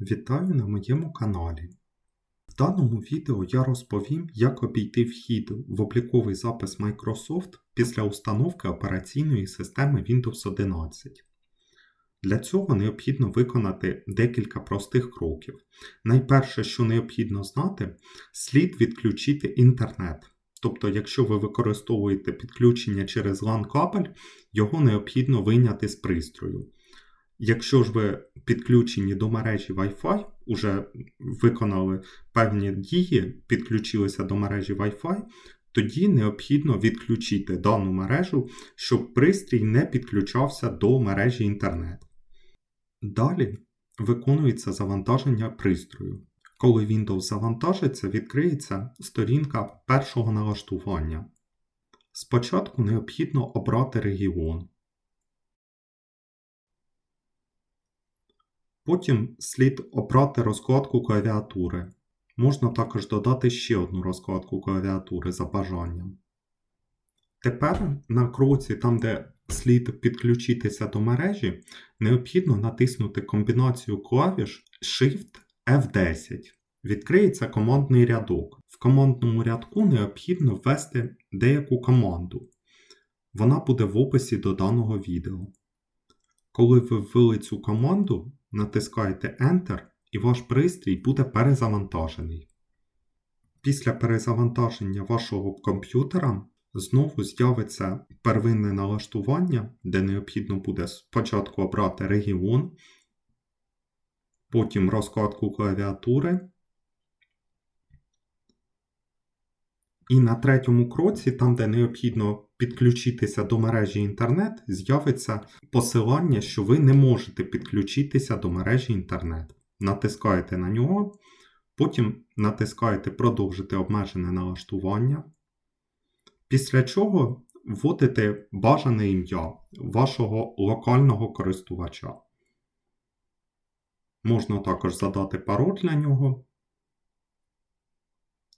Вітаю на моєму каналі. В даному відео я розповім, як обійти вхід в обліковий запис Microsoft після установки операційної системи Windows 11. Для цього необхідно виконати декілька простих кроків. Найперше, що необхідно знати, слід відключити інтернет. Тобто, якщо ви використовуєте підключення через LAN кабель, його необхідно вийняти з пристрою. Якщо ж ви підключені до мережі Wi-Fi, уже виконали певні дії, підключилися до мережі Wi-Fi, тоді необхідно відключити дану мережу, щоб пристрій не підключався до мережі інтернет. Далі виконується завантаження пристрою. Коли Windows завантажиться, відкриється сторінка першого налаштування. Спочатку необхідно обрати регіон. Потім слід обрати розкладку клавіатури. Можна також додати ще одну розкладку клавіатури за бажанням. Тепер на кроці, там де слід підключитися до мережі, необхідно натиснути комбінацію клавіш Shift F10. Відкриється командний рядок. В командному рядку необхідно ввести деяку команду. Вона буде в описі до даного відео. Коли ви ввели цю команду, натискаєте Enter і ваш пристрій буде перезавантажений. Після перезавантаження вашого комп'ютера знову з'явиться первинне налаштування, де необхідно буде спочатку обрати регіон, потім розкладку клавіатури. І на третьому кроці, там, де необхідно підключитися до мережі інтернет, з'явиться посилання, що ви не можете підключитися до мережі інтернет. Натискаєте на нього, потім натискаєте Продовжити обмежене налаштування. Після чого вводите бажане ім'я вашого локального користувача. Можна також задати пароль для нього.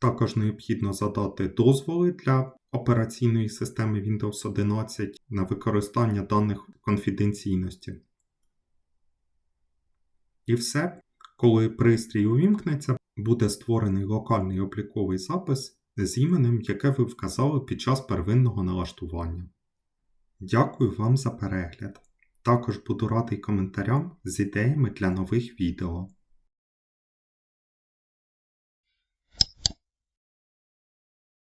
Також необхідно задати дозволи для операційної системи Windows 11 на використання даних конфіденційності. І все, коли пристрій увімкнеться, буде створений локальний обліковий запис з іменем, яке ви вказали під час первинного налаштування. Дякую вам за перегляд. Також буду радий коментарям з ідеями для нових відео.